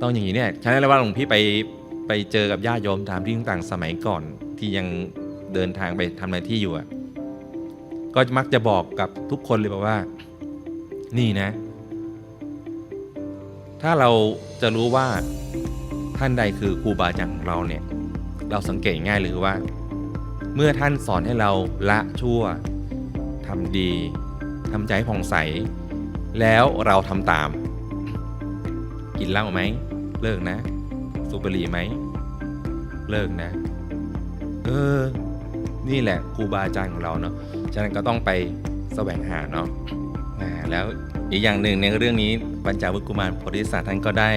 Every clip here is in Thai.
ต้องอย่างนี้เนี่ยฉะนั้นแล้วว่าหลวงพี่ไปไปเจอกับญาติโยมตามที่ต่างๆสมัยก่อนที่ยังเดินทางไปทำหน้าที่อยู่อะก็มักจะบอกกับทุกคนเลยบอกว่า นี่นะ ถ้าเราจะรู้ว่าท่านใดคือครูบาอาจารย์ของเราเนี่ย เราสังเกตง่ายเลยว่า เมื่อท่านสอนให้เราละชั่วทำดีทำใจใผ่องใส แล้วเราทำตาม กินเหล้าไหม เลิกนะ สูบบุหรี่ไหม เลิกนะ เออ นี่แหละครูบาอาจารย์ของเราเนาะ ฉะนั้นก็ต้องไปแสวงหาเนาะอ่าแล้วอีกอย่างหนึ่งในเรื่องนี้ปัญจาวุกุมารโพธิสัตว์ท่านก็ได้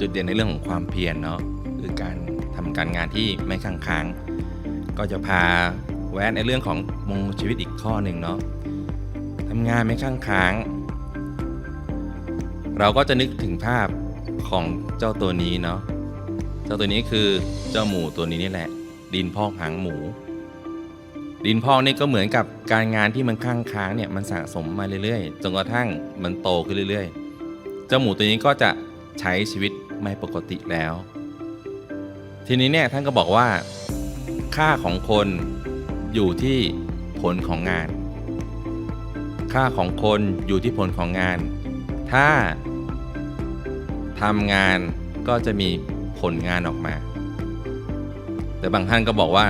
จุดเด่นในเรื่องของความเพียรเนาะคือการทำการงานที่ไม่ค้างค้าง ก็จะพาแวะในเรื่องของมงชีวิตอีกข้อหนึ่งเนาะทำงานไม่ค้างค้าง เราก็จะนึกถึงภาพของเจ้าตัวนี้เนาะเจ้าตัวนี้คือเจ้าหมูตัวนี้นี่แหละ ดินพอกหางหมู ดินพอกนี่ก็เหมือนกับการงานที่มันค้างค้างเนี่ยมันสะสมมาเรื่อยๆจนกระทั่งมันโตขึ้นเรื่อยๆ เจ้าหมูตัวนี้ก็จะใช้ชีวิตไม่ปกติแล้ว ทีนี้เนี่ยท่านก็บอกว่า ค่าของคนอยู่ที่ผลของงาน ค่าของคนอยู่ที่ผลของงาน ถ้าทำงานก็จะมีผลงานออกมา แต่บางท่านก็บอกว่า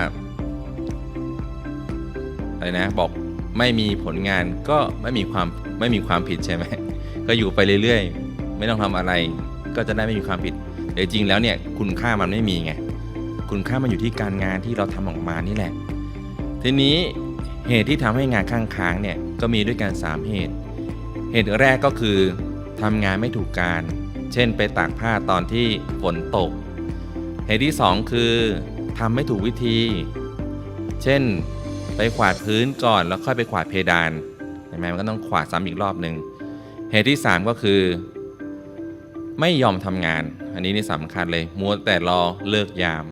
อะไรนะบอกไม่มีผลงานก็ไม่มีความไม่มีความผิดใช่ไหมก็อยู่ไปเรื่อยๆ ไม่ต้องทำอะไร ก็จะได้ไม่มีความผิดแต่จริงแล้วเนี่ยคุณค่ามันไม่มีไงคุณค่ามันอยู่ที่การงานที่เราทำออกมานี่แหละ ทีนี้เหตุที่ทำให้งานข้างค้างเนี่ยก็มีด้วยกัน3เหตุ เหตุแรกก็คือ ทำงานไม่ถูกการ เช่นไปตากผ้าตอนที่ฝนตก เหตุที่ 2 คือทำไม่ถูกวิธี เช่นไปขวาดพื้นก่อนแล้วค่อยไปขวาดเพดานเห็นไหมมันก็ต้องขวาดซ้ำอีกรอบหนึ่งเหตุที่ 3 ก็คือ ไม่ยอมทำงาน อันนี้นี่สำคัญเลยมัวแต่รอเลิกยาม